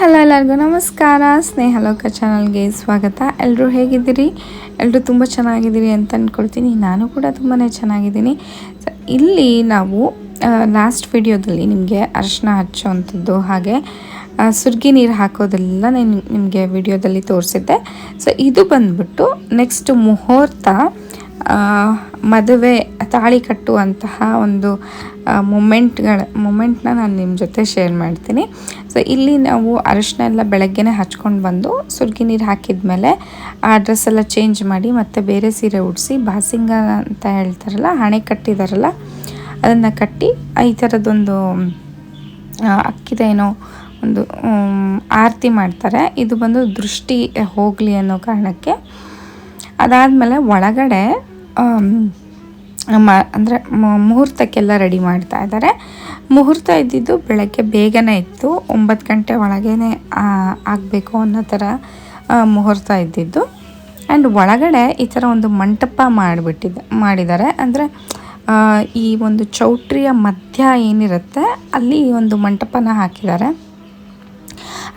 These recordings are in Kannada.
ಹಲೋ ಎಲ್ಲರಿಗೂ ನಮಸ್ಕಾರ. ಸ್ನೇಹ ಲೋಕ ಚಾನಲ್ಗೆ ಸ್ವಾಗತ. ಎಲ್ಲರೂ ಹೇಗಿದ್ದೀರಿ? ಎಲ್ಲರೂ ತುಂಬ ಚೆನ್ನಾಗಿದ್ದೀರಿ ಅಂತ ಅಂದ್ಕೊಳ್ತೀನಿ ನಾನು ಕೂಡ ತುಂಬಾ ಚೆನ್ನಾಗಿದ್ದೀನಿ. ಇಲ್ಲಿ ನಾವು ಲಾಸ್ಟ್ ವಿಡಿಯೋದಲ್ಲಿ ನಿಮಗೆ ಅರಿಶಿನ ಹಚ್ಚೋವಂಥದ್ದು ಹಾಗೆ ಸುರ್ಗಿ ನೀರು ಹಾಕೋದೆಲ್ಲ ನಾನು, ನಿಮಗೆ ವಿಡಿಯೋದಲ್ಲಿ ತೋರಿಸಿದ್ದೆ. ಸೊ ಇದು ಬಂದ್ಬಿಟ್ಟು ನೆಕ್ಸ್ಟ್ ಮುಹೂರ್ತ ಮದುವೆ ತಾಳಿ ಕಟ್ಟುವಂತಹ ಒಂದು ಮೊಮೆಂಟ್ಗಳ ಮೂಮೆಂಟ್ನ ನಾನು ನಿಮ್ಮ ಜೊತೆ ಶೇರ್ ಮಾಡ್ತೀನಿ. ಸೊ ಇಲ್ಲಿ ನಾವು ಅರಶಿನ ಎಲ್ಲ ಬೆಳಗ್ಗೆನೇ ಹಚ್ಕೊಂಡು ಬಂದು ಸುರ್ಗಿ ನೀರು ಹಾಕಿದ್ಮೇಲೆ ಆ ಡ್ರೆಸ್ ಎಲ್ಲ ಚೇಂಜ್ ಮಾಡಿ ಮತ್ತು ಬೇರೆ ಸೀರೆ ಉಡಿಸಿ ಬಾಸಿಂಗ ಅಂತ ಹೇಳ್ತಾರಲ್ಲ ಹಣೆ ಕಟ್ಟಿದಾರಲ್ಲ ಅದನ್ನು ಕಟ್ಟಿ ಈ ಥರದ್ದೊಂದು ಆ, ಅಕ್ಕಿದೇನೋ ಒಂದು ಆರತಿ ಮಾಡ್ತಾರೆ. ಇದು ಬಂದು ದೃಷ್ಟಿ ಹೋಗಲಿ ಅನ್ನೋ ಕಾರಣಕ್ಕೆ. ಅದಾದಮೇಲೆ ಒಳಗಡೆ ಮ ಅಂದರೆ ಮುಹೂರ್ತಕ್ಕೆಲ್ಲ ರೆಡಿ ಮಾಡ್ತಾ ಇದ್ದಾರೆ. ಮುಹೂರ್ತ ಇದ್ದಿದ್ದು ಬೆಳಗ್ಗೆ ಬೇಗನೆ ಇತ್ತು. ಒಂಬತ್ತು ಗಂಟೆ ಒಳಗೇ ಆಗಬೇಕು ಅನ್ನೋ ಥರ ಮುಹೂರ್ತ ಇದ್ದಿದ್ದು. ಆ್ಯಂಡ್ ಒಳಗಡೆ ಈ ಥರ ಒಂದು ಮಂಟಪ ಮಾಡಿಬಿಟ್ಟಿದ್ದ ಮಾಡಿದ್ದಾರೆ. ಅಂದರೆ ಈ ಒಂದು ಚೌಟ್ರಿಯ ಮಧ್ಯ ಏನಿರುತ್ತೆ, ಅಲ್ಲಿ ಒಂದು ಮಂಟಪನ ಹಾಕಿದ್ದಾರೆ.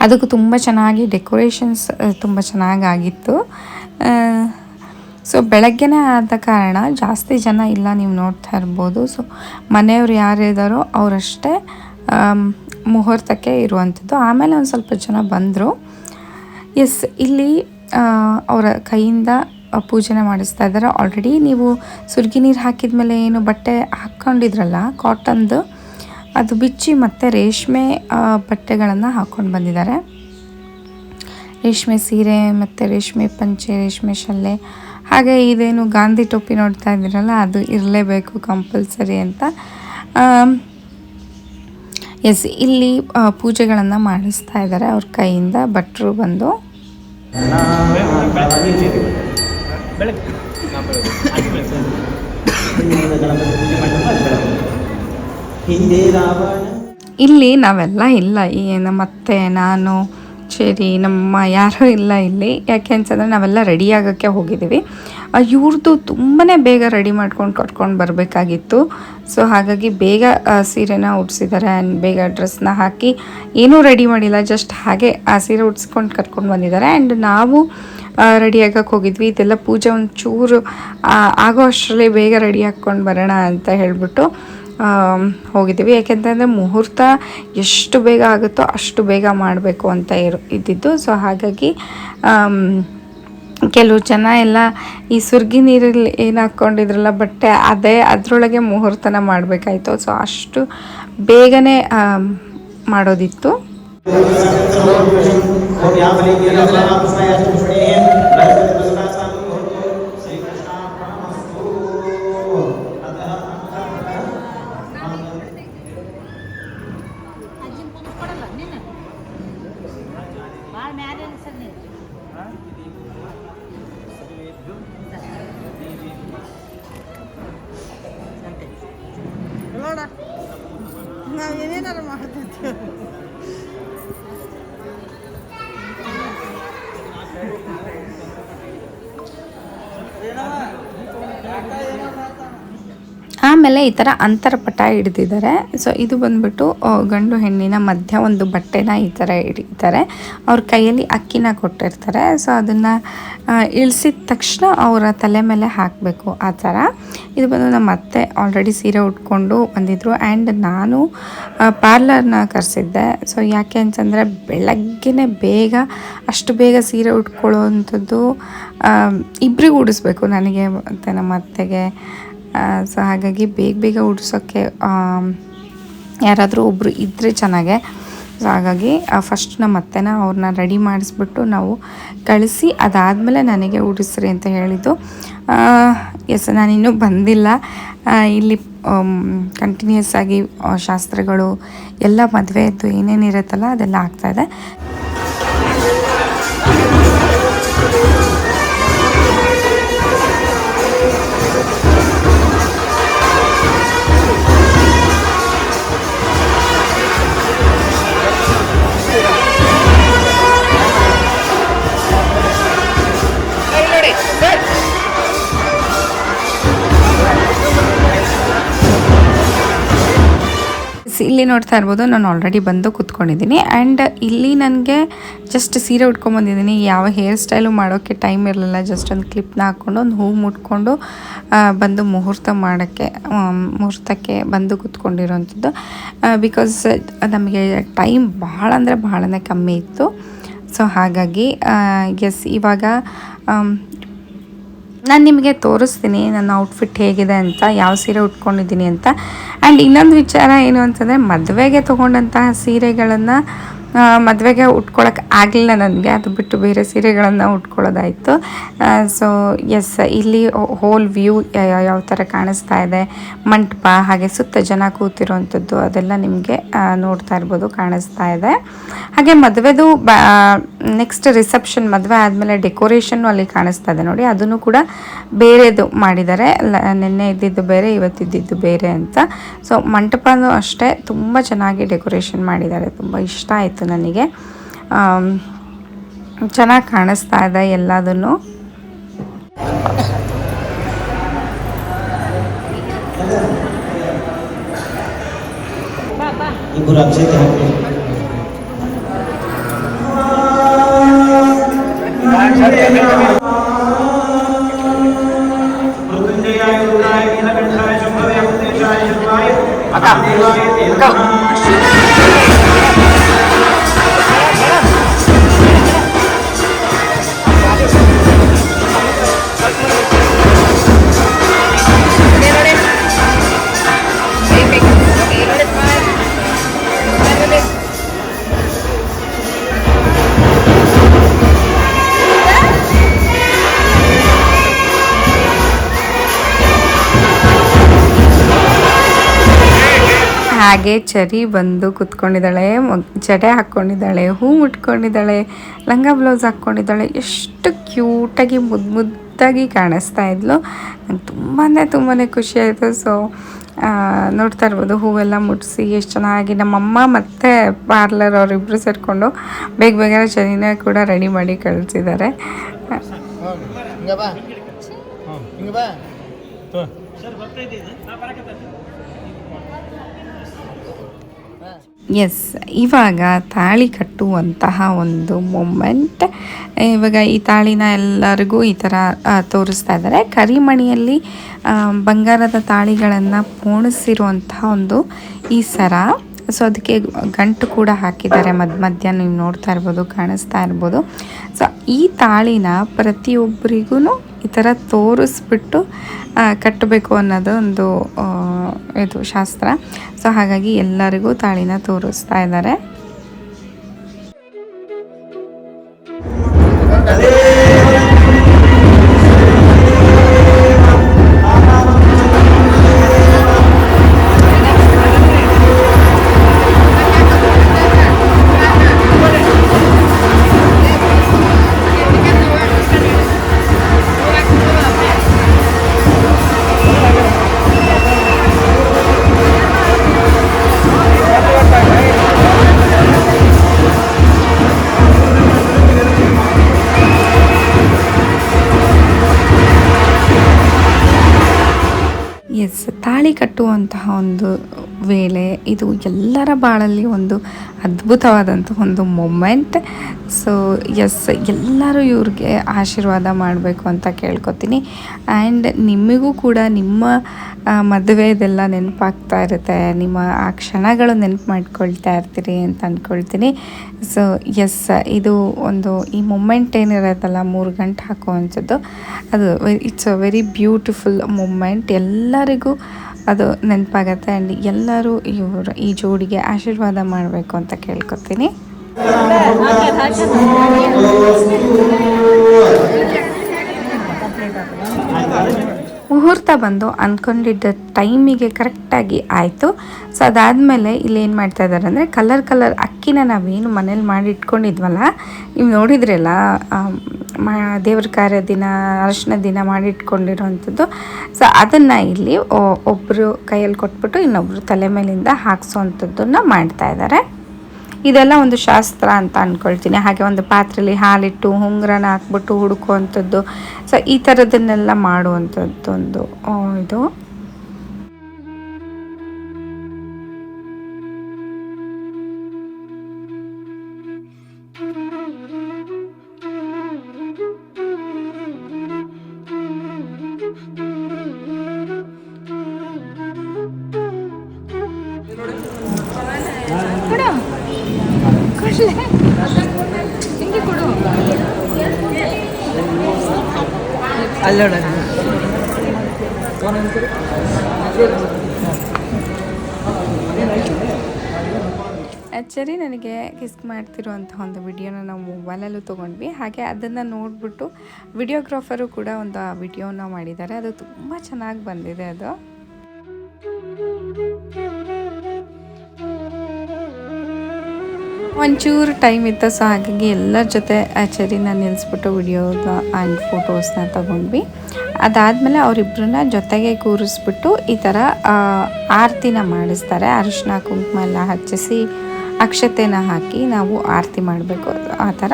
ಅದಕ್ಕೂ ತುಂಬ ಚೆನ್ನಾಗಿ ಡೆಕೋರೇಷನ್ಸ್ ತುಂಬ ಚೆನ್ನಾಗಾಗಿತ್ತು. ಸೊ ಬೆಳಗ್ಗೆನೇ ಆದ ಕಾರಣ ಜಾಸ್ತಿ ಜನ ಇಲ್ಲ ನೀವು ನೋಡ್ತಾ ಇರ್ಬೋದು. ಸೊ ಮನೆಯವ್ರು ಯಾರಿದ್ದಾರೋ ಅವರಷ್ಟೇ ಮುಹೂರ್ತಕ್ಕೆ ಇರುವಂಥದ್ದು. ಆಮೇಲೆ ಒಂದು ಸ್ವಲ್ಪ ಜನ ಬಂದರು. ಎಸ್ ಇಲ್ಲಿ ಅವರ ಕೈಯಿಂದ ಪೂಜೆನೆ ಮಾಡಿಸ್ತಾ ಇದ್ದಾರೆ. ಆಲ್ರೆಡಿ ನೀವು ಸುರ್ಗಿ ನೀರು ಹಾಕಿದ ಮೇಲೆ ಏನು ಬಟ್ಟೆ ಹಾಕ್ಕೊಂಡಿದ್ರಲ್ಲ ಕಾಟನ್ದು ಅದು ಬಿಚ್ಚಿ ಮತ್ತು ರೇಷ್ಮೆ ಬಟ್ಟೆಗಳನ್ನು ಹಾಕ್ಕೊಂಡು ಬಂದಿದ್ದಾರೆ. ರೇಷ್ಮೆ ಸೀರೆ ಮತ್ತು ರೇಷ್ಮೆ ಪಂಚೆ, ರೇಷ್ಮೆ ಶಲ್ಲೆ ಹಾಗೆ ಇದೇನು ಗಾಂಧಿ ಟೋಪಿ ನೋಡ್ತಾ ಇದ್ದೀರಲ್ಲ, ಅದು ಇರಲೇಬೇಕು ಕಂಪಲ್ಸರಿ ಅಂತ. ಎಸ್ ಇಲ್ಲಿ ಪೂಜೆಗಳನ್ನು ಮಾಡಿಸ್ತಾ ಇದ್ದಾರೆ ಅವ್ರ ಕೈಯಿಂದ, ಭಟ್ರು ಬಂದು. ಇಲ್ಲಿ ನಾವೆಲ್ಲ ಇಲ್ಲ ನಮ್ಮ ಅತ್ತೆ, ನಾನು ಸರಿ ನಮ್ಮ ಯಾರೂ ಇಲ್ಲ ಇಲ್ಲಿ. ಯಾಕೆ ಅನ್ಸಂದ್ರೆ ನಾವೆಲ್ಲ ರೆಡಿ ಆಗೋಕ್ಕೆ ಹೋಗಿದ್ದೀವಿ. ಇವ್ರದ್ದು ತುಂಬಾ ಬೇಗ ರೆಡಿ ಮಾಡ್ಕೊಂಡು ಕಟ್ಕೊಂಡು ಬರಬೇಕಾಗಿತ್ತು. ಸೊ ಹಾಗಾಗಿ ಬೇಗ ಸೀರೆನ ಉಡ್ಸಿದ್ದಾರೆ ಆ್ಯಂಡ್ ಬೇಗ ಡ್ರೆಸ್ನ ಹಾಕಿ. ಏನೂ ರೆಡಿ ಮಾಡಿಲ್ಲ ಜಸ್ಟ್ ಹಾಗೆ ಆ ಸೀರೆ ಉಡ್ಸ್ಕೊಂಡು ಕಟ್ಕೊಂಡು ಬಂದಿದ್ದಾರೆ. ಆ್ಯಂಡ್ ನಾವು ರೆಡಿ ಆಗಕ್ಕೆ ಹೋಗಿದ್ವಿ. ಇದೆಲ್ಲ ಪೂಜೆ ಒಂದು ಚೂರು ಆಗೋ ಅಷ್ಟರಲ್ಲಿ ಬೇಗ ರೆಡಿ ಹಾಕ್ಕೊಂಡು ಬರೋಣ ಅಂತ ಹೇಳಿಬಿಟ್ಟು. ಹೋಗಿದ್ದೀವಿ. ಯಾಕೆಂತಂದರೆ ಮುಹೂರ್ತ ಎಷ್ಟು ಬೇಗ ಆಗುತ್ತೋ ಅಷ್ಟು ಬೇಗ ಮಾಡಬೇಕು ಅಂತ ಇರು, ಇದ್ದಿದ್ದು. ಸೊ ಹಾಗಾಗಿ ಕೆಲವು ಜನ ಎಲ್ಲ ಈ ಸುರ್ಗಿ ನೀರಲ್ಲಿ ಏನು ಹಾಕ್ಕೊಂಡಿದ್ರಲ್ಲ ಬಟ್ಟೆ, ಅದೇ ಅದರೊಳಗೆ ಮುಹೂರ್ತನ ಮಾಡಬೇಕಾಯ್ತು. ಸೊ ಅಷ್ಟು ಬೇಗನೆ ಮಾಡೋದಿತ್ತು. 大家。ಆಮೇಲೆ ಈ ಥರ ಅಂತರಪಟ ಹಿಡ್ದಿದ್ದಾರೆ. ಸೊ ಇದು ಬಂದ್ಬಿಟ್ಟು ಗಂಡು ಹೆಣ್ಣಿನ ಮಧ್ಯ ಒಂದು ಬಟ್ಟೆನ ಈ ಥರ ಹಿಡಿತಾರೆ. ಅವ್ರ ಕೈಯಲ್ಲಿ ಅಕ್ಕಿನ ಕೊಟ್ಟಿರ್ತಾರೆ. ಸೊ ಅದನ್ನು ಇಳಿಸಿದ ತಕ್ಷಣ ಅವರ ತಲೆ ಮೇಲೆ ಹಾಕಬೇಕು ಆ ಥರ ಇದು ಬಂದು ನಮ್ಮ ಅತ್ತೆ ಆಲ್ರೆಡಿ ಸೀರೆ ಉಟ್ಕೊಂಡು ಬಂದಿದ್ರು. ಆ್ಯಂಡ್ ನಾನು ಪಾರ್ಲರ್ನ ಕರೆಸಿದ್ದೆ. ಸೊ ಯಾಕೆ ಅಂತಂದರೆ ಬೆಳಗ್ಗೆನೇ ಬೇಗ, ಅಷ್ಟು ಬೇಗ ಸೀರೆ ಉಟ್ಕೊಳ್ಳೋವಂಥದ್ದು ಇಬ್ಬರಿಗೂ ಉಡಿಸ್ಬೇಕು ನನಗೆ ಮತ್ತು ನಮ್ಮ ಅತ್ತೆಗೆ. ಸೊ ಹಾಗಾಗಿ ಬೇಗ ಬೇಗ ಉಡ್ಸೋಕ್ಕೆ ಯಾರಾದರೂ ಒಬ್ಬರು ಇದ್ದರೆ ಚೆನ್ನಾಗೆ. ಸೊ ಹಾಗಾಗಿ ಫಸ್ಟ್ ನಮ್ಮ ಅತ್ತೆನ ಅವ್ರನ್ನ ರೆಡಿ ಮಾಡಿಸ್ಬಿಟ್ಟು ನಾವು ಕಳಿಸಿ, ಅದಾದಮೇಲೆ ನನಗೆ ಉಡಿಸ್ರಿ ಅಂತ ಹೇಳಿದ್ದು. ಎಸ್ ನಾನಿನ್ನೂ ಬಂದಿಲ್ಲ. ಇಲ್ಲಿ ಕಂಟಿನ್ಯೂಸ್ ಆಗಿ ಶಾಸ್ತ್ರಗಳು, ಎಲ್ಲ ಮದುವೆಯದ್ದು ಏನೇನಿರುತ್ತಲ್ಲ, ಅದೆಲ್ಲ ಆಗ್ತಾಯಿದೆ ಇಲ್ಲಿ ನೋಡ್ತಾ ಇರ್ಬೋದು. ನಾನು ಆಲ್ರೆಡಿ ಬಂದು ಕೂತ್ಕೊಂಡಿದ್ದೀನಿ. ಆ್ಯಂಡ್ ಇಲ್ಲಿ ನನಗೆ ಜಸ್ಟ್ ಸೀರೆ ಉಟ್ಕೊಂಬಂದಿದ್ದೀನಿ ಯಾವ ಹೇರ್ ಸ್ಟೈಲು ಮಾಡೋಕ್ಕೆ ಟೈಮ್ ಇರಲಿಲ್ಲ. ಜಸ್ಟ್ ಒಂದು ಕ್ಲಿಪ್ನ ಹಾಕ್ಕೊಂಡು ಒಂದು ಹೂವು ಮುಟ್ಕೊಂಡು ಬಂದು ಮುಹೂರ್ತ ಮಾಡೋಕ್ಕೆ ಮುಹೂರ್ತಕ್ಕೆ ಬಂದು ಕೂತ್ಕೊಂಡಿರೋವಂಥದ್ದು ಬಿಕಾಸ್ ನಮಗೆ ಟೈಮ್ ಭಾಳ ಅಂದರೆ ಭಾಳನೇ ಕಮ್ಮಿ ಇತ್ತು. ಸೊ ಹಾಗಾಗಿ ಎಸ್ ಇವಾಗ ನಾನು ನಿಮಗೆ ತೋರಿಸ್ತೀನಿ ನನ್ನ ಔಟ್ಫಿಟ್ ಹೇಗಿದೆ ಅಂತ, ಯಾವ ಸೀರೆ ಉಟ್ಕೊಂಡಿದ್ದೀನಿ ಅಂತ. ಆ್ಯಂಡ್ ಇನ್ನೊಂದು ವಿಚಾರ ಏನು ಅಂತಂದರೆ ಮದುವೆಗೆ ತೊಗೊಂಡಂತಹ ಸೀರೆಗಳನ್ನು ಮದುವೆಗೆ ಉಟ್ಕೊಳಕ್ಕೆ ಆಗಲಿಲ್ಲ ನನಗೆ. ಅದು ಬಿಟ್ಟು ಬೇರೆ ಸೀರೆಗಳನ್ನು ಉಟ್ಕೊಳ್ಳೋದಾಯಿತು. ಸೊ ಎಸ್ ಇಲ್ಲಿ ಹೋಲ್ ವ್ಯೂ ಯಾವ ಥರ ಕಾಣಿಸ್ತಾ ಇದೆ, ಮಂಟಪ, ಹಾಗೆ ಸುತ್ತ ಜನ ಕೂತಿರುವಂಥದ್ದು ಅದೆಲ್ಲ ನಿಮಗೆ ನೋಡ್ತಾ ಇರ್ಬೋದು, ಕಾಣಿಸ್ತಾ ಇದೆ. ಹಾಗೆ ಮದುವೆದು ನೆಕ್ಸ್ಟ್ ರಿಸೆಪ್ಷನ್ ಮದುವೆ ಆದಮೇಲೆ ಡೆಕೋರೇಷನ್ನು ಅಲ್ಲಿ ಕಾಣಿಸ್ತಾ ಇದೆ ನೋಡಿ. ಅದನ್ನು ಕೂಡ ಬೇರೆದು ಮಾಡಿದ್ದಾರೆ. ನಿನ್ನೆ ಇದ್ದಿದ್ದು ಬೇರೆ, ಇವತ್ತಿದ್ದಿದ್ದು ಬೇರೆ ಅಂತ. ಸೊ ಮಂಟಪನೂ ಅಷ್ಟೇ. ತುಂಬ ಚೆನ್ನಾಗಿ ಡೆಕೋರೇಷನ್ ಮಾಡಿದ್ದಾರೆ. ತುಂಬ ಇಷ್ಟ ಆಯಿತು ನನಗೆ. ಚೆನ್ನಾಗಿ ಕಾಣಿಸ್ತಾ ಇದೆ ಎಲ್ಲದನ್ನು. ಇಬ್ಬರು ಅಕ್ಷತೆ ಹಾಗೆ ಚರಿ ಬಂದು ಕುತ್ಕೊಂಡಿದ್ದಾಳೆ ಜಡೆ ಹಾಕ್ಕೊಂಡಿದ್ದಾಳೆ ಹೂ ಮುಟ್ಕೊಂಡಿದ್ದಾಳೆ ಲಂಗ ಬ್ಲೌಸ್ ಹಾಕ್ಕೊಂಡಿದ್ದಾಳೆ ಎಷ್ಟು ಕ್ಯೂಟಾಗಿ ಮುದ್ದು ಮುದ್ದಾಗಿ ಕಾಣಿಸ್ತಾ ಇದ್ಲು ನಂಗೆ ತುಂಬಾ ತುಂಬಾ ಖುಷಿ ಆಯಿತು ಸೊ ನೋಡ್ತಾ ಇರ್ಬೋದು ಹೂವೆಲ್ಲ ಮುಟ್ಟಿಸಿ ಎಷ್ಟು ಚೆನ್ನಾಗಿ ನಮ್ಮಮ್ಮ ಮತ್ತು ಪಾರ್ಲರ್ ಅವರಿಬ್ಬರು ಸೇರಿಕೊಂಡು ಬೇಗ ಬೇಗ ಚರಿನ ಕೂಡ ರೆಡಿ ಮಾಡಿ ಕಳಿಸಿದ್ದಾರೆ ಬಾ ಹಿಂಗ ಬಾ ಎಸ್ ಇವಾಗ ತಾಳಿ ಕಟ್ಟುವಂತಹ ಒಂದು ಮೊಮೆಂಟ್ ಇವಾಗ ಈ ತಾಳಿನ ಎಲ್ಲರಿಗೂ ಈ ಥರ ತೋರಿಸ್ತಾ ಇದ್ದಾರೆ. ಕರಿಮಣಿಯಲ್ಲಿ ಬಂಗಾರದ ತಾಳಿಗಳನ್ನು ಪೋಣಿಸಿರುವಂತಹ ಒಂದು ಈ ಸರ. ಸೊ ಅದಕ್ಕೆ ಗಂಟು ಕೂಡ ಹಾಕಿದ್ದಾರೆ. ಮಧ್ಯ ಮಧ್ಯ ನೀವು ನೋಡ್ತಾ ಇರ್ಬೋದು, ಕಾಣಿಸ್ತಾ ಇರ್ಬೋದು. ಸೊ ಈ ತಾಳಿನ ಪ್ರತಿಯೊಬ್ಬರಿಗೂ ಈ ಥರ ತೋರಿಸ್ಬಿಟ್ಟು ಕಟ್ಟಬೇಕು ಅನ್ನೋದು ಒಂದು ಇದು ಶಾಸ್ತ್ರ. ಸೊ ಹಾಗಾಗಿ ಎಲ್ಲರಿಗೂ ತಾಳಿನ ತೋರಿಸ್ತಾ ಇದ್ದಾರೆ. ಎಸ್ ತಾಳಿ ಕಟ್ಟುವಂತಹ ಒಂದು ವೇಳೆ ಇದು ಎಲ್ಲರ ಬಾಳಲ್ಲಿ ಒಂದು ಅದ್ಭುತವಾದಂಥ ಒಂದು ಮೊಮೆಂಟ್ ಸೊ ಎಸ್ ಎಲ್ಲರೂ ಇವ್ರಿಗೆ ಆಶೀರ್ವಾದ ಮಾಡಬೇಕು ಅಂತ ಕೇಳ್ಕೊತೀನಿ. ಆ್ಯಂಡ್ ನಿಮಗೂ ಕೂಡ ನಿಮ್ಮ ಮದುವೆದೆಲ್ಲ ನೆನಪಾಗ್ತಾ ಇರುತ್ತೆ. ನಿಮ್ಮ ಆ ಕ್ಷಣಗಳು ನೆನಪು ಮಾಡ್ಕೊಳ್ತಾ ಇರ್ತೀರಿ ಅಂತ ಅಂದ್ಕೊಳ್ತೀನಿ ಸೊ ಎಸ್ ಇದು ಒಂದು ಈ ಮೂಮೆಂಟ್ ಏನಿರತ್ತಲ್ಲ, ಮೂರು ಗಂಟೆ ಹಾಕುವಂಥದ್ದು. ಅದು it's a very beautiful moment ಎಲ್ಲರಿಗೂ ಅದು ನೆನಪಾಗತ್ತೆ. ಆ್ಯಂಡ್ ಎಲ್ಲರೂ ಇವರು ಈ ಜೋಡಿಗೆ ಆಶೀರ್ವಾದ ಮಾಡಬೇಕು ಅಂತ ಕೇಳ್ಕೊತೀನಿ. ಮುಹೂರ್ತ ಬಂದು ಅಂದ್ಕೊಂಡಿದ್ದ ಟೈಮಿಗೆ ಕರೆಕ್ಟಾಗಿ ಆಯಿತು. ಸೊ ಅದಾದಮೇಲೆ ಇಲ್ಲಿ ಏನು ಮಾಡ್ತಾ ಇದ್ದಾರೆ ಅಂದರೆ ಕಲರ್ ಕಲರ್ ಅಕ್ಕಿನ ನಾವೇನು ಮನೇಲಿ ಮಾಡಿಟ್ಕೊಂಡಿದ್ವಲ್ಲ, ನೀವು ನೋಡಿದ್ರಲ್ಲ ಮಾ ದೇವ್ರ ಕಾರ್ಯ ದಿನ, ಅರಶಿನ ದಿನ ಮಾಡಿಟ್ಕೊಂಡಿರುವಂಥದ್ದು. ಸೊ ಅದನ್ನು ಇಲ್ಲಿ ಒಬ್ಬರು ಕೈಯಲ್ಲಿ ಕೊಟ್ಬಿಟ್ಟು ಇನ್ನೊಬ್ಬರು ತಲೆ ಮೇಲಿಂದ ಹಾಕ್ಸೋವಂಥದ್ದನ್ನು ಮಾಡ್ತಾ ಇದ್ದಾರೆ ಇದೆಲ್ಲ ಒಂದು ಶಾಸ್ತ್ರ ಅಂತ ಅಂದ್ಕೊಳ್ತೀನಿ ಹಾಗೆ ಒಂದು ಪಾತ್ರೆಯಲ್ಲಿ ಹಾಲಿಟ್ಟು, ಉಂಗುರನ ಹಾಕ್ಬಿಟ್ಟು ಹುಡುಕುವಂಥದ್ದು. ಸೊ ಈ ಥರದನ್ನೆಲ್ಲ ಮಾಡುವಂಥದ್ದೊಂದು ಇದು. ಕೊಡು ಆ್ಯಕ್ಚುಲಿ ನನಗೆ ಕಿಸ್ಕ್ ಮಾಡ್ತಿರುವಂಥ ಒಂದು ವಿಡಿಯೋನ ನಾವು ಮೊಬೈಲಲ್ಲೂ ತೊಗೊಂಡ್ವಿ. ಹಾಗೆ ಅದನ್ನು ನೋಡಿಬಿಟ್ಟು ವಿಡಿಯೋಗ್ರಾಫರು ಕೂಡ ಒಂದು ಆ ವಿಡಿಯೋನ ಮಾಡಿದ್ದಾರೆ. ಅದು ತುಂಬ ಚೆನ್ನಾಗಿ ಬಂದಿದೆ ಅದು. ಒಂಚೂರು ಟೈಮ್ ಇತ್ತು ಸೊ ಹಾಗಾಗಿ ಎಲ್ಲರ ಜೊತೆ ನಾನು ನಿಲ್ಲಿಸ್ಬಿಟ್ಟು ವಿಡಿಯೋದ ಆ್ಯಂಡ್ ಫೋಟೋಸ್ನ ತಗೊಂಡ್ವಿ. ಅದಾದಮೇಲೆ ಅವರಿಬ್ಬರನ್ನ ಜೊತೆಗೆ ಕೂರಿಸ್ಬಿಟ್ಟು ಈ ಥರ ಆರತಿನ ಮಾಡಿಸ್ತಾರೆ. ಅರಿಶಿನ ಕುಂಕುಮ ಎಲ್ಲ ಹಚ್ಚಿಸಿ ಅಕ್ಷತೆನ ಹಾಕಿ ನಾವು ಆರತಿ ಮಾಡಬೇಕು. ಆ ಥರ.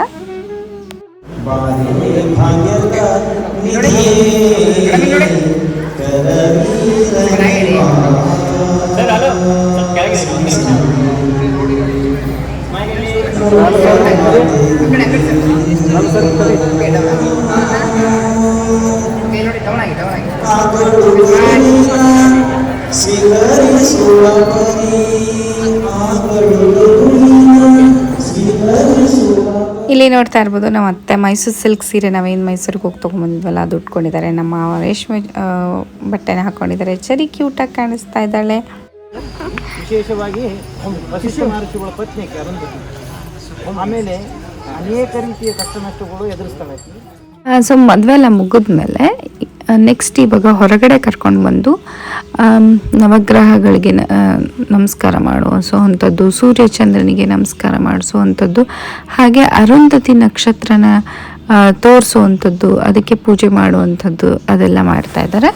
ಇಲ್ಲಿ ನೋಡ್ತಾ ಇರ್ಬೋದು ನಮ್ಮ ಅತ್ತೆ ಮೈಸೂರು ಸಿಲ್ಕ್ ಸೀರೆ ನಾವೇನು ಮೈಸೂರಿಗೆ ಹೋಗಿ ತೊಗೊಂಬಂದ್ವಲ್ಲ, ಅದು ಉಟ್ಕೊಂಡಿದ್ದಾರೆ. ನಮ್ಮ ರೇಷ್ಮೆ ಬಟ್ಟೆನ ಹಾಕೊಂಡಿದ್ದಾರೆ. ಚರಿ ಕ್ಯೂಟಾಗಿ ಕಾಣಿಸ್ತಾ ಇದ್ದಾಳೆ. ವಿಶೇಷವಾಗಿ ಪತ್ನಿ ಆಮೇಲೆ ಅನೇಕ ರೀತಿಯ ಕಷ್ಟ ನಷ್ಟಗಳು ಎದುರಿಸ್ತವೆ. ಸೊ ಮದುವೆ ಎಲ್ಲ ಮುಗಿದ್ಮೇಲೆ ನೆಕ್ಸ್ಟ್ ಇವಾಗ ಹೊರಗಡೆ ಕರ್ಕೊಂಡು ಬಂದು ನವಗ್ರಹಗಳಿಗೆ ನಮಸ್ಕಾರ ಮಾಡುವಂಥ ಅಂಥದ್ದು ಸೂರ್ಯ ಚಂದ್ರನಿಗೆ ನಮಸ್ಕಾರ ಮಾಡಿಸುವಂಥದ್ದು ಹಾಗೆ ಅರುಂಧತಿ ನಕ್ಷತ್ರನ ತೋರಿಸುವಂಥದ್ದು ಅದಕ್ಕೆ ಪೂಜೆ ಮಾಡುವಂಥದ್ದು ಅದೆಲ್ಲ ಮಾಡ್ತಾ ಇದ್ದಾರೆ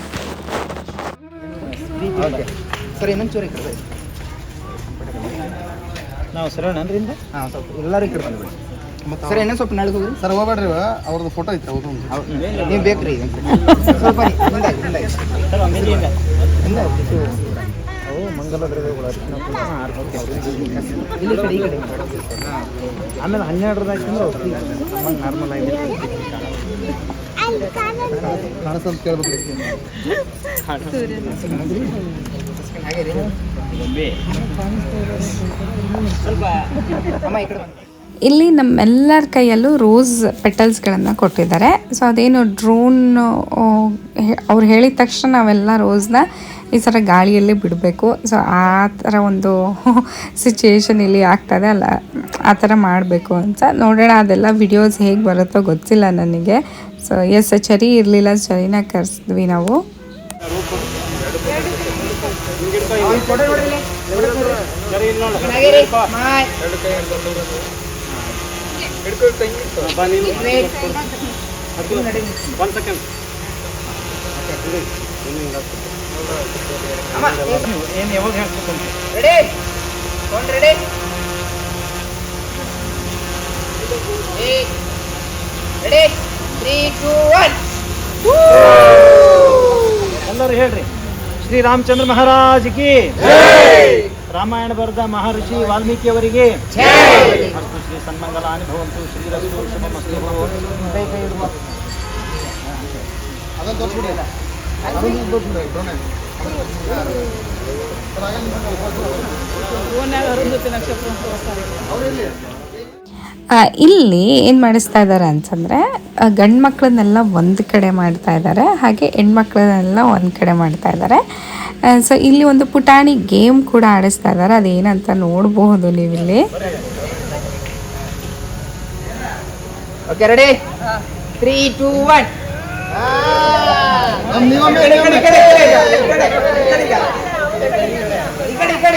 ಸರ್ ಇನ್ನೊಂದು ಚೂರು ಈ ಕಡೆ ನಾವು ಸರಣ ಅಂದ್ರಿಂದ ಹಾಂ ಸ್ವಲ್ಪ ಎಲ್ಲರೂ ಕಡೆ ಬಂದ್ಬಿಡಿ. ಸರ್ ಇನ್ನೊಂದು ಸ್ವಲ್ಪ ನಾಳೆ ಹೋಗ್ರಿ. ಸರ್ ಹೋಗ್ಬೇಡ್ರಿ ಅವ್ರದ್ದು ಫೋಟೋ ಐತೆ ಹೌದು ನೀವು ಬೇಕ್ರಿ ಸ್ವಲ್ಪ ಹಿಂದೆ ಹಿಂದೆ ಸರ್ ಒಂದಿನಿಂದ ಹಿಂದೆ. ಅವು ಮಂಗಲ ದ್ರವ್ಯಗಳು ಅರಿಶಿನ ಕುಂಕುಮ ಆರತಿ ಇಲ್ಲಿ ಈ ಕಡೆ ಈ ಕಡೆ. ಆಮೇಲೆ ಹನ್ನೆರಡರದಾಗ ಅಂದ್ರೆ ಅವ್ರು ನಾರ್ಮಲ್ ಆಗಿ ರೀ ಇಲ್ಲಿ ನಮ್ಮೆಲ್ಲರ ಕೈಯಲ್ಲೂ ರೋಸ್ ಪೆಟಲ್ಸ್ಗಳನ್ನು ಕೊಟ್ಟಿದ್ದಾರೆ. ಸೊ ಅದೇನು ಡ್ರೋನ್ ಅವ್ರು ಹೇಳಿದ ತಕ್ಷಣ ನಾವೆಲ್ಲ ರೋಸ್ನ ಈ ಥರ ಗಾಳಿಯಲ್ಲಿ ಬಿಡಬೇಕು. ಸೊ ಆ ಥರ ಒಂದು ಸಿಚುಯೇಷನ್ ಇಲ್ಲಿ ಆಗ್ತದೆ ಅಲ್ಲ, ಆ ಥರ ಮಾಡಬೇಕು ಅಂತ. ನೋಡೋಣ, ಅದೆಲ್ಲ ವಿಡಿಯೋಸ್ ಹೇಗೆ ಬರುತ್ತೋ ಗೊತ್ತಿಲ್ಲ ನನಗೆ. ಸೊ ಎಸ್ ಚರಿ ಇರಲಿಲ್ಲ. ಚರಿನ ಕರೆಸಿದ್ವಿ ನಾವು. ತ್ರೀ ಟು ಒನ್ ಎಲ್ಲರೂ ಹೇಳ್ರಿ ಶ್ರೀ ರಾಮಚಂದ್ರ ಮಹಾರಾಜ್ ಕಿ ರಾಮಾಯಣ ಬರೆದ ಮಹರ್ಷಿ ವಾಲ್ಮೀಕಿ ಅವರಿಗೆ ಅಸ್ತು ಶ್ರೀ ಸನ್ಮಂಗಲಾನಿ ಭವಂತು ಶ್ರೀರಸ್ತು ಶುಭಮಸ್ತು ಕೈ ಕೈ ಇಡುವ ಇಲ್ಲಿ ಏನು ಮಾಡಿಸ್ತಾ ಇದ್ದಾರೆ ಅಂತಂದರೆ ಗಂಡು ಮಕ್ಕಳನ್ನೆಲ್ಲ ಒಂದು ಕಡೆ ಮಾಡ್ತಾ ಇದ್ದಾರೆ ಹಾಗೆ ಹೆಣ್ಮಕ್ಳನ್ನೆಲ್ಲ ಒಂದು ಕಡೆ ಮಾಡ್ತಾ ಇದ್ದಾರೆ ಸೊ ಇಲ್ಲಿ ಒಂದು ಪುಟಾಣಿ ಗೇಮ್ ಕೂಡ ಆಡಿಸ್ತಾ ಇದ್ದಾರೆ ಅದೇನಂತ ನೋಡಬಹುದು ನೀವಿಲ್ಲಿ okay ready three two one ನೀವೊಮ್ಮೆ ಈ ಕಡೆ ಈ ಕಡೆ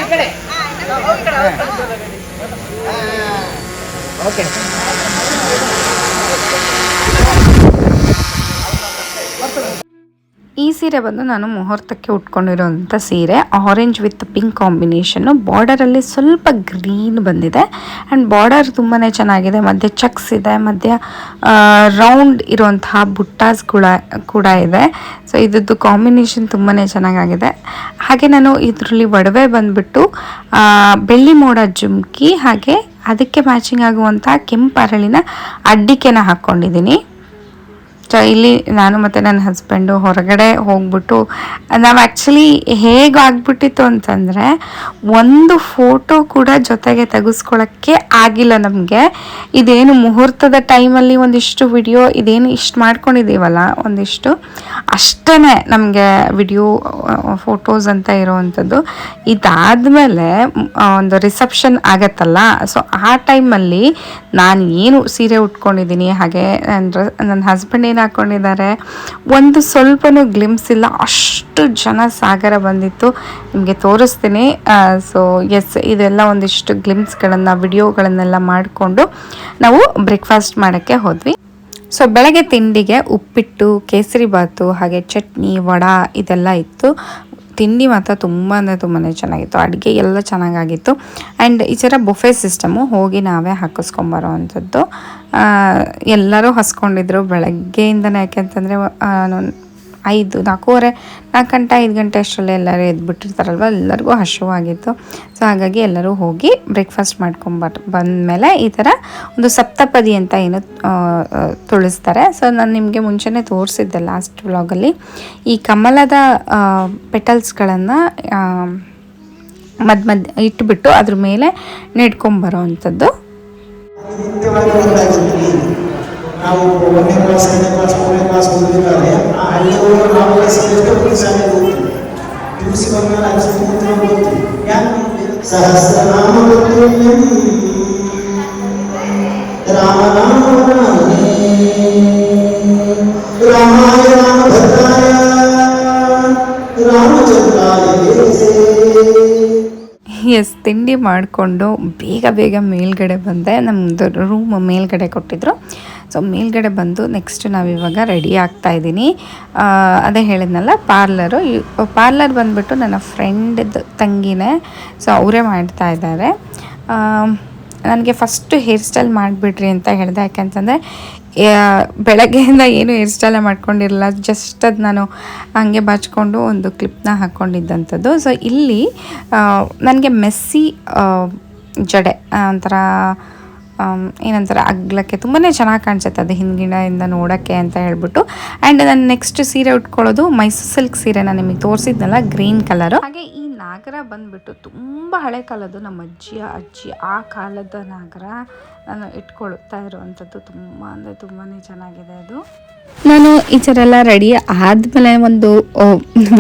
ಈ ಕಡೆ ಈ ಈ ಸೀರೆ ಬಂದು ನಾನು ಮುಹೂರ್ತಕ್ಕೆ ಉಟ್ಕೊಂಡಿರೋಂಥ ಸೀರೆ ಆರೆಂಜ್ ವಿತ್ ಪಿಂಕ್ ಕಾಂಬಿನೇಷನ್ನು ಬಾರ್ಡರಲ್ಲಿ ಸ್ವಲ್ಪ ಗ್ರೀನ್ ಬಂದಿದೆ. ಆ್ಯಂಡ್ ಬಾರ್ಡರ್ ತುಂಬಾ ಚೆನ್ನಾಗಿದೆ. ಮಧ್ಯೆ ಚಕ್ಸ್ ಇದೆ, ಮಧ್ಯೆ ರೌಂಡ್ ಇರುವಂತಹ ಬುಟ್ಟಾಸ್ ಕೂಡ ಕೂಡ ಇದೆ. ಸೊ ಇದ್ರದ್ದು ಕಾಂಬಿನೇಷನ್ ತುಂಬಾ ಚೆನ್ನಾಗಾಗಿದೆ. ಹಾಗೆ ನಾನು ಇದರಲ್ಲಿ ಒಡವೆ ಬಂದುಬಿಟ್ಟು ಬೆಳ್ಳಿ ಮೋಡ ಜುಮ್ಕಿ ಹಾಗೆ ಅದಕ್ಕೆ ಮ್ಯಾಚಿಂಗ್ ಆಗುವಂಥ ಕೆಂಪು ಅರಳಿನ ಅಡ್ಡಿಕೆನ ಹಾಕ್ಕೊಂಡಿದ್ದೀನಿ. ಸೊ ಇಲ್ಲಿ ನಾನು ಮತ್ತು ನನ್ನ ಹಸ್ಬೆಂಡು ಹೊರಗಡೆ ಹೋಗ್ಬಿಟ್ಟು, ನಾವು ಆ್ಯಕ್ಚುಲಿ ಹೇಗೆ ಆಗ್ಬಿಟ್ಟಿತ್ತು ಅಂತಂದರೆ, ಒಂದು ಫೋಟೋ ಕೂಡ ಜೊತೆಗೆ ತೆಗೆಸ್ಕೊಳ್ಳೋಕ್ಕೆ ಆಗಿಲ್ಲ ನಮಗೆ. ಇದೇನು ಮುಹೂರ್ತದ ಟೈಮಲ್ಲಿ ಒಂದಿಷ್ಟು ವಿಡಿಯೋ ಇದೇನು ಇಷ್ಟು ಮಾಡ್ಕೊಂಡಿದ್ದೀವಲ್ಲ ಒಂದಿಷ್ಟು. ಅಷ್ಟೇ ನಮಗೆ ವಿಡಿಯೋ ಫೋಟೋಸ್ ಅಂತ ಇರೋವಂಥದ್ದು. ಇದಾದಮೇಲೆ ಒಂದು ರಿಸೆಪ್ಷನ್ ಆಗತ್ತಲ್ಲ. ಸೊ ಆ ಟೈಮಲ್ಲಿ ನಾನು ಏನು ಸೀರೆ ಉಟ್ಕೊಂಡಿದ್ದೀನಿ ಹಾಗೆ ನನ್ನ ನನ್ನ ಹಸ್ಬೆಂಡ್ ಏನು ಹಾಕ್ಕೊಂಡಿದ್ದಾರೆ ಒಂದು ಸ್ವಲ್ಪನೂ ಗ್ಲಿಮ್ಸ್ ಇಲ್ಲ. ಅಷ್ಟು ಜನ ಸಾಗರ ಬಂದಿತ್ತು. ನಿಮಗೆ ತೋರಿಸ್ತೀನಿ. ಸೊ ಎಸ್ ಇದೆಲ್ಲ ಒಂದಿಷ್ಟು ಗ್ಲಿಮ್ಸ್ಗಳನ್ನು ವಿಡಿಯೋಗಳನ್ನೆಲ್ಲ ಮಾಡಿಕೊಂಡು ನಾವು ಬ್ರೇಕ್ಫಾಸ್ಟ್ ಮಾಡೋಕ್ಕೆ ಹೋದ್ವಿ. ಸೊ ಬೆಳಗ್ಗೆ ತಿಂಡಿಗೆ ಉಪ್ಪಿಟ್ಟು ಕೇಸರಿ ಬಾತು ಹಾಗೆ ಚಟ್ನಿ, ವಡ ಇದೆಲ್ಲ ಇತ್ತು. ತಿಂಡಿ ಮಾತ್ರ ತುಂಬ ಅಂದರೆ ತುಂಬಾ ಚೆನ್ನಾಗಿತ್ತು. ಅಡುಗೆ ಎಲ್ಲ ಚೆನ್ನಾಗಾಗಿತ್ತು. ಆ್ಯಂಡ್ ಈ ಥರ ಬೊಫೆ ಸಿಸ್ಟಮು ಹೋಗಿ ನಾವೇ ಹಾಕಿಸ್ಕೊಂಬರೋ ಅಂಥದ್ದು ಎಲ್ಲರೂ ಹಸ್ಕೊಂಡಿದ್ರು ಬೆಳಗ್ಗೆಯಿಂದನೇ. ಯಾಕೆಂತಂದರೆ ಐದು ನಾಲ್ಕೂವರೆ ನಾಲ್ಕು ಗಂಟೆ, ಐದು ಗಂಟೆ ಅಷ್ಟರಲ್ಲಿ ಎಲ್ಲರೂ ಎದ್ಬಿಟ್ಟಿರ್ತಾರಲ್ವ? ಎಲ್ಲರಿಗೂ ಹಶುವಾಗಿತ್ತು. ಸೊ ಹಾಗಾಗಿ ಎಲ್ಲರೂ ಹೋಗಿ ಬ್ರೇಕ್ಫಾಸ್ಟ್ ಮಾಡ್ಕೊಂಬರ್, ಬಂದಮೇಲೆ ಈ ಥರ ಒಂದು ಸಪ್ತಪದಿ ಅಂತ ಏನು ತುಳಿಸ್ತಾರೆ. ಸೊ ನಾನು ನಿಮಗೆ ಮುಂಚೆನೇ ತೋರಿಸಿದ್ದೆ ಲಾಸ್ಟ್ ವ್ಲಾಗಲ್ಲಿ ಈ ಕಮಲದ ಪೆಟಲ್ಸ್ಗಳನ್ನು ಮಧ್ಯ ಮಧ್ಯ ಇಟ್ಬಿಟ್ಟು ಅದ್ರ ಮೇಲೆ ನೆಡ್ಕೊಂಬರೋ ಅಂಥದ್ದು ನಾವು ಒಂದನೇ ಕ್ಲಾಸ್ ಎರಡನೇ ಕ್ಲಾಸ್ ಮೂರನೇ ಕ್ಲಾಸ್ ಓದಿದ್ದಾರೆ ಆ ಹಳ್ಳಿಗಳು ನಾವು ವಯಸ್ಸಿನಷ್ಟು ಪಿ ಶಾಲೆಗೆ ಹೋಗ್ತೀವಿ ಪಿ ಯು ಸಿ ಬಂದ್ಮೇಲೆ ಅಕ್ಷರ ಹೋಗ್ತೀವಿ ಯಾಕೆ ಸಹಸ್ರನಾಮ ತುಲ್ಯಂ ರಾಮನಾಮವರಾಮನೇ ಎಸ್, ತಿಂಡಿ ಮಾಡಿಕೊಂಡು ಬೇಗ ಬೇಗ ಮೇಲ್ಗಡೆ ಬಂದೆ. ನಮ್ಮದು ರೂಮ್ ಮೇಲ್ಗಡೆ ಕೊಟ್ಟಿದ್ರು. ಸೊ ಮೇಲ್ಗಡೆ ಬಂದು ನೆಕ್ಸ್ಟ್ ನಾವಿವಾಗ ರೆಡಿ ಆಗ್ತಾ ಇದ್ದೀನಿ. ಅದೇ ಹೇಳಿದ್ನಲ್ಲ ಪಾರ್ಲರು ಪಾರ್ಲರ್ ಬಂದುಬಿಟ್ಟು ನನ್ನ ಫ್ರೆಂಡ್ದು ತಂಗಿನೇ ಸೊ ಅವರೇ ಮಾಡ್ತಾ ಇದ್ದಾರೆ. ನನಗೆ ಫಸ್ಟು ಹೇರ್ ಸ್ಟೈಲ್ ಮಾಡಿಬಿಡ್ರಿ ಅಂತ ಹೇಳಿದೆ. ಯಾಕೆಂತಂದರೆ ಬೆಳಗ್ಗೆಯಿಂದ ಏನು ಹೇರ್ ಸ್ಟೈಲೇ ಮಾಡ್ಕೊಂಡಿರಲಿಲ್ಲ ಜಸ್ಟ್ ಅದು ನಾನು ಹಂಗೆ ಬಾಚ್ಕೊಂಡು ಒಂದು ಕ್ಲಿಪ್ನ ಹಾಕ್ಕೊಂಡಿದ್ದಂಥದ್ದು ಸೊ ಇಲ್ಲಿ ನನಗೆ ಮೆಸ್ಸಿ ಜಡೆ ಒಂಥರ ಏನಂತಾರೆ, ಅಗ್ಲಕ್ಕೆ ತುಂಬಾ ಚೆನ್ನಾಗಿ ಕಾಣಿಸುತ್ತೆ ಅದು ಹಿಂದಿನಿಂದ ನೋಡೋಕ್ಕೆ ಅಂತ ಹೇಳ್ಬಿಟ್ಟು. ಆ್ಯಂಡ್ ನಾನು ನೆಕ್ಸ್ಟ್ ಸೀರೆ ಉಟ್ಕೊಳ್ಳೋದು ಮೈಸೂರು ಸಿಲ್ಕ್ ಸೀರೆ ನಾನು ನಿಮಗೆ ತೋರಿಸಿದ್ನಲ್ಲ ಗ್ರೀನ್ ಕಲರು ಹಾಗೆ ಈ ನಾಗರ ಬಂದ್ಬಿಟ್ಟು ತುಂಬ ಹಳೆ ಕಾಲದ್ದು ನಮ್ಮ ಅಜ್ಜಿ ಅಜ್ಜಿ ಆ ಕಾಲದ ನಾಗರ ನಾನು ಇಟ್ಕೊಳ್ತಾ ಇರುವಂಥದ್ದು ತುಂಬ, ಅಂದರೆ ತುಂಬಾ ಚೆನ್ನಾಗಿದೆ ಅದು. ನಾನು ಈ ಥರ ಎಲ್ಲ ರೆಡಿ ಆದಮೇಲೆ ಒಂದು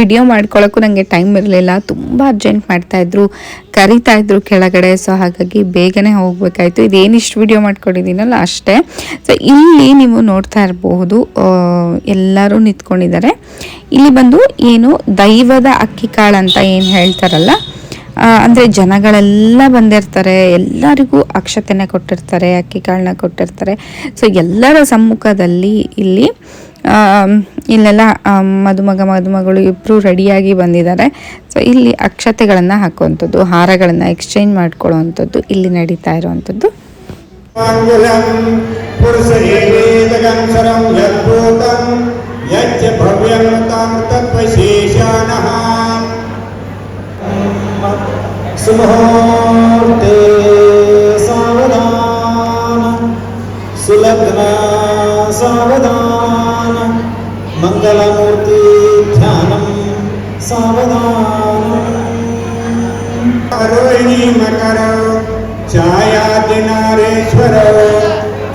ವಿಡಿಯೋ ಮಾಡ್ಕೊಳ್ಳೋಕ್ಕೂ ನನಗೆ ಟೈಮ್ ಇರಲಿಲ್ಲ. ತುಂಬ ಅರ್ಜೆಂಟ್ ಮಾಡ್ತಾಯಿದ್ರು ಕರಿತಾಯಿದ್ರು ಕೆಳಗಡೆ. ಸೊ ಹಾಗಾಗಿ ಬೇಗನೆ ಹೋಗಬೇಕಾಯ್ತು. ಇದೇನಿಷ್ಟು ವಿಡಿಯೋ ಮಾಡ್ಕೊಂಡಿದ್ದೀನಲ್ಲ, ಅಷ್ಟೇ. ಸೊ ಇಲ್ಲಿ ನೀವು ನೋಡ್ತಾ ಇರಬಹುದು ಎಲ್ಲರೂ ನಿಂತ್ಕೊಂಡಿದ್ದಾರೆ. ಇಲ್ಲಿ ಬಂದು ಏನು ದೈವದ ಅಕ್ಕಿ ಕಾಳು ಅಂತ ಏನು ಹೇಳ್ತಾರಲ್ಲ ಅಂದರೆ ಜನಗಳೆಲ್ಲ ಬಂದಿರ್ತಾರೆ, ಎಲ್ಲರಿಗೂ ಅಕ್ಷತೆನೆ ಕೊಟ್ಟಿರ್ತಾರೆ ಅಕ್ಕಿ ಕಾಳನ್ನ ಕೊಟ್ಟಿರ್ತಾರೆ. ಸೊ ಎಲ್ಲರ ಸಮ್ಮುಖದಲ್ಲಿ ಇಲ್ಲಿ ಇಲ್ಲೆಲ್ಲ ಮದುಮಗ, ಮದುಮಗಳು ಇಬ್ಬರು ರೆಡಿಯಾಗಿ ಬಂದಿದ್ದಾರೆ. ಸೊ ಇಲ್ಲಿ ಅಕ್ಷತೆಗಳನ್ನು ಹಾಕುವಂಥದ್ದು, ಹಾರಗಳನ್ನು ಎಕ್ಸ್ಚೇಂಜ್ ಮಾಡ್ಕೊಳ್ಳುವಂಥದ್ದು, ಇಲ್ಲಿ ನಡೀತಾ ಇರುವಂಥದ್ದು. स्मूर्ते सावधान, सुलग्ना सावधान, मंगलमूर्ति ध्यान सावधान। करोणि मकर छाया दिनारेश्वर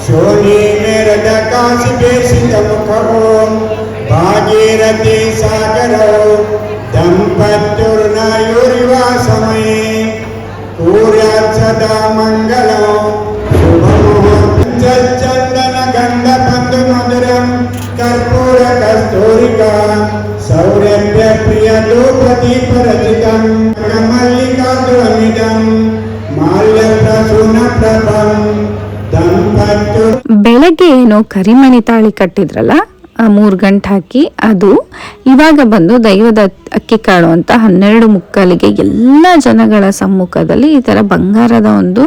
शोणी मेरद काशिपेशितमुखो भागीरथी सागरो दम्पत्युर्नयोर्वा समये ಸದಾ ಮಂಗಳ ಚಂದನ ಕರ್ಪೂರ ಕಸ್ತೂರಿಕ ಸೌರಭ್ಯ ಪ್ರಿಯ ದ್ರೌಪದಿ ಪರಚಿತ ಮಲ್ಲಿಕಾಧ್ವನಿತ ಮಾಲ್ಯ ಬೆಳಗ್ಗೆ ಏನೋ ಕರಿಮಣಿ ತಾಳಿ ಕಟ್ಟಿದ್ರಲ್ಲ? ಮೂರು ಗಂಟೆ ಹಾಕಿ ಅದು ಇವಾಗ ಬಂದು ದೈವದ ಅಕ್ಕಿ ಕಾಳು ಅಂತ ಹನ್ನೆರಡು ಮುಕ್ಕಾಲಿಗೆ ಎಲ್ಲ ಜನಗಳ ಸಮ್ಮುಖದಲ್ಲಿ ಈ ಥರ ಬಂಗಾರದ ಒಂದು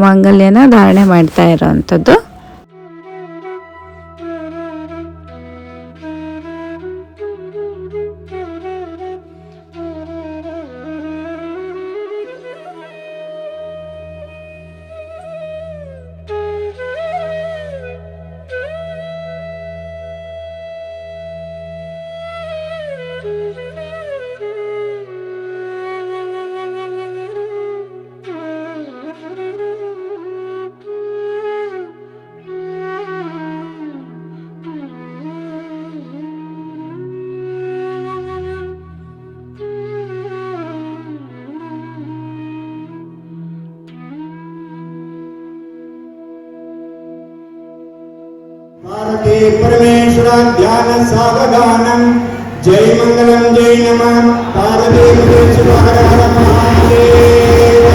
ಮಾಂಗಲ್ಯನ ಧಾರಣೆ ಮಾಡ್ತಾ ಇರೋವಂಥದ್ದು परमेश्वर ध्यान सावधानम जय मंगलम जय नमः पार्वती परमेश्वर हर हर महादेव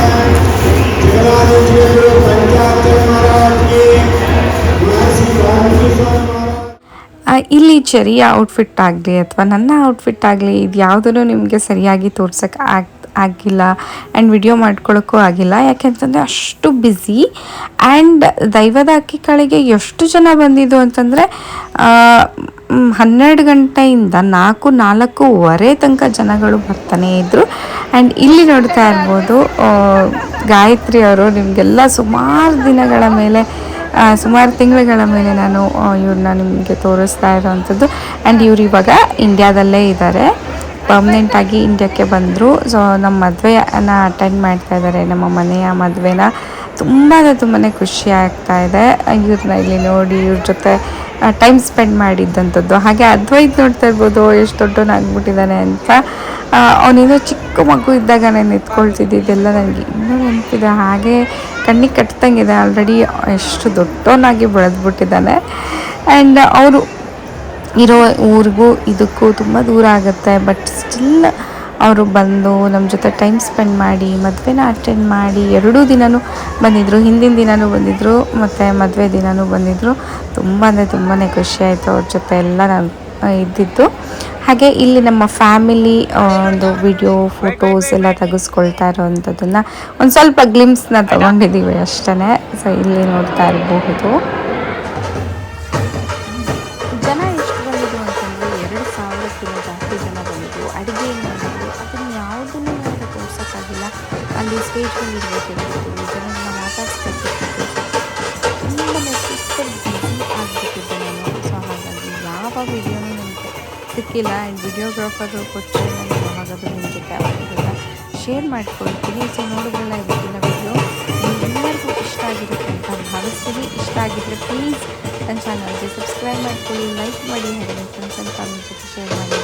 जगन्नाथ पंचाक्षर महाराज की महर्षि वाल्मीकि स्वामी महाराज ಆ, ಇಲ್ಲಿ ಚೆರಿಯ ಔಟ್ಫಿಟ್ ಆಗಲಿ ಅಥವಾ ನನ್ನ ಔಟ್ಫಿಟ್ ಆಗಲಿ ಇದು ಯಾವುದೂ ನಿಮಗೆ ಸರಿಯಾಗಿ ತೋರ್ಸೋಕ್ಕೆ ಆಗ್ ಆಗಿಲ್ಲ ಆ್ಯಂಡ್ ವಿಡಿಯೋ ಮಾಡ್ಕೊಳ್ಳೋಕ್ಕೂ ಆಗಿಲ್ಲ. ಯಾಕೆಂತಂದರೆ ಅಷ್ಟು ಬ್ಯುಸಿ ಆ್ಯಂಡ್ ದೈವದ ಅಕ್ಕಿಕಾಳಿಗೆ ಎಷ್ಟು ಜನ ಬಂದಿದ್ದು ಅಂತಂದರೆ ಹನ್ನೆರಡು ಗಂಟೆಯಿಂದ ನಾಲ್ಕು, ನಾಲ್ಕೂವರೆ ತನಕ ಜನಗಳು ಬರ್ತಾನೆ ಇದ್ದರು ಆ್ಯಂಡ್ ಇಲ್ಲಿ ನೋಡ್ತಾ ಇರ್ಬೋದು ಗಾಯತ್ರಿ ಅವರು ನಿಮಗೆಲ್ಲ ಸುಮಾರು ದಿನಗಳ ಮೇಲೆ ಸುಮಾರು ತಿಂಗಳುಗಳ ಮೇಲೆ ನಾನು ಇವ್ರನ್ನ ನಿಮಗೆ ತೋರಿಸ್ತಾ ಇರೋವಂಥದ್ದು ಆ್ಯಂಡ್ ಇವರು ಇವಾಗ ಇಂಡ್ಯಾದಲ್ಲೇ ಇದ್ದಾರೆ ಪರ್ಮನೆಂಟಾಗಿ ಇಂಡಿಯಾಕ್ಕೆ ಬಂದರು. ಸೊ ನಮ್ಮ ಮದುವೆನ ಅಟೆಂಡ್ ಮಾಡ್ತಾ ಇದ್ದಾರೆ ನಮ್ಮ ಮನೆಯ ಮದುವೆನ ತುಂಬ ತುಂಬಾ ಖುಷಿ ಆಗ್ತಾ ಇದೆ. ಇವ್ರನ್ನ ಇಲ್ಲಿ ನೋಡಿ, ಇವ್ರ ಜೊತೆ ಟೈಮ್ ಸ್ಪೆಂಡ್ ಮಾಡಿದ್ದಂಥದ್ದು. ಹಾಗೆ ಅದ್ವೈತ್ ನೋಡ್ತಾ ಇರ್ಬೋದು, ಎಷ್ಟು ದೊಡ್ಡವನಾಗ್ಬಿಟ್ಟಿದ್ದಾನೆ ಅಂತ. ಅವನೇನೋ ಚಿಕ್ಕ ಮಗು ಇದ್ದಾಗ ನಾನು ನನಗೆ ಇನ್ನೂ ನೆನಪಿದೆ. ಹಾಗೆ ಕಣ್ಣಿಗೆ ಕಟ್ತಂಗಿದೆ ಆಲ್ರೆಡಿ ಎಷ್ಟು ದೊಡ್ಡವನಾಗಿ ಬೆಳೆದ್ಬಿಟ್ಟಿದ್ದಾನೆ ಆ್ಯಂಡ್ ಅವರು ಇರೋ ಊರಿಗೂ ಇದಕ್ಕೂ ತುಂಬ ದೂರ ಆಗುತ್ತೆ. ಬಟ್ ಸ್ಟಿಲ್ ಅವರು ಬಂದು ನಮ್ಮ ಜೊತೆ ಟೈಮ್ ಸ್ಪೆಂಡ್ ಮಾಡಿ, ಮದುವೆನ ಅಟೆಂಡ್ ಮಾಡಿ, ಎರಡೂ ದಿನವೂ ಬಂದಿದ್ದರು ಹಿಂದಿನ ದಿನವೂ ಬಂದಿದ್ದರು ಮತ್ತು ಮದುವೆ ದಿನವೂ ಬಂದಿದ್ದರು ತುಂಬ ಅಂದರೆ ತುಂಬಾ ಖುಷಿಯಾಯಿತು ಅವ್ರ ಜೊತೆ ಎಲ್ಲ ನಾನು ಇದ್ದಿದ್ದು. ಹಾಗೆ ಇಲ್ಲಿ ನಮ್ಮ ಫ್ಯಾಮಿಲಿ ಒಂದು ವಿಡಿಯೋ ಫೋಟೋಸ್ ಎಲ್ಲ ತೆಗೆಸ್ಕೊಳ್ತಾ ಇರೋವಂಥದ್ದನ್ನು ಒಂದು ಸ್ವಲ್ಪ ಗ್ಲಿಮ್ಸ್ನ ತೊಗೊಂಡಿದ್ದೀವಿ ಅಷ್ಟೇ ಸೊ ಇಲ್ಲಿ ನೋಡ್ತಾ ಇರಬಹುದು. ತೋರ್ಸೋಕ್ಕಾಗಿಲ್ಲ ಅಲ್ಲಿ ಸ್ಟೇಜ್ ಮೇಲೆ ಇರಬೇಕಿತ್ತು. ಜನರನ್ನ ಮಾತಾಡ್ಸ್ಬೇಕಿತ್ತು ತುಂಬನೇ ಸೂಪರ್ ಬ್ಯುಸಿ ಆಗಿಬಿಟ್ಟಿದ್ದೆ ನಾನು. ಸೊ ಹಾಗಾಗಿ ಯಾವ ವಿಡಿಯೋನೂ ನನಗೆ ಸಿಕ್ಕಿಲ್ಲ. ಆ್ಯಂಡ್ ವಿಡಿಯೋಗ್ರಾಫರು ಕೊಟ್ಟರೆ ನಾನು ಹಾಗಾದ್ರೂ ನಿಮ್ಮ ಜೊತೆ ಅವರಿಗೆಲ್ಲ ಶೇರ್ ಮಾಡ್ಕೊಳ್ತೀನಿ. ಸೊ ನೋಡಿದ್ರಲ್ಲ ಇವತ್ತಿನ ವಿಡಿಯೋ ನಿಮ್ಮೆಲ್ಲರಿಗೂ ಇಷ್ಟ ಆಗಿರುತ್ತೆ ಅಂತ ಭಾವಿಸ್ತೀನಿ. ಇಷ್ಟ ಆಗಿದ್ದರೆ ಪ್ಲೀಸ್ ನನ್ನ ಚಾನಲ್ಗೆ ಸಬ್ಸ್ಕ್ರೈಬ್ ಮಾಡ್ಕೊಳ್ಳಿ ಲೈಕ್ ಮಾಡಿ ನಿಮ್ಮ ಫ್ರೆಂಡ್ಸ್ ಆ್ಯಂಡ್ ಫ್ಯಾಮಿಲಿ ಜೊತೆ ಶೇರ್ ಮಾಡಿ.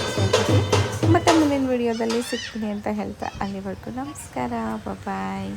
ವಿಡಿಯೋದಲ್ಲಿ ಸಿಗ್ತೀನಿ ಅಂತ ಹೇಳ್ತಾ ಅಲ್ಲಿವರೆಗೂ ನಮಸ್ಕಾರ. ಬಾಯ್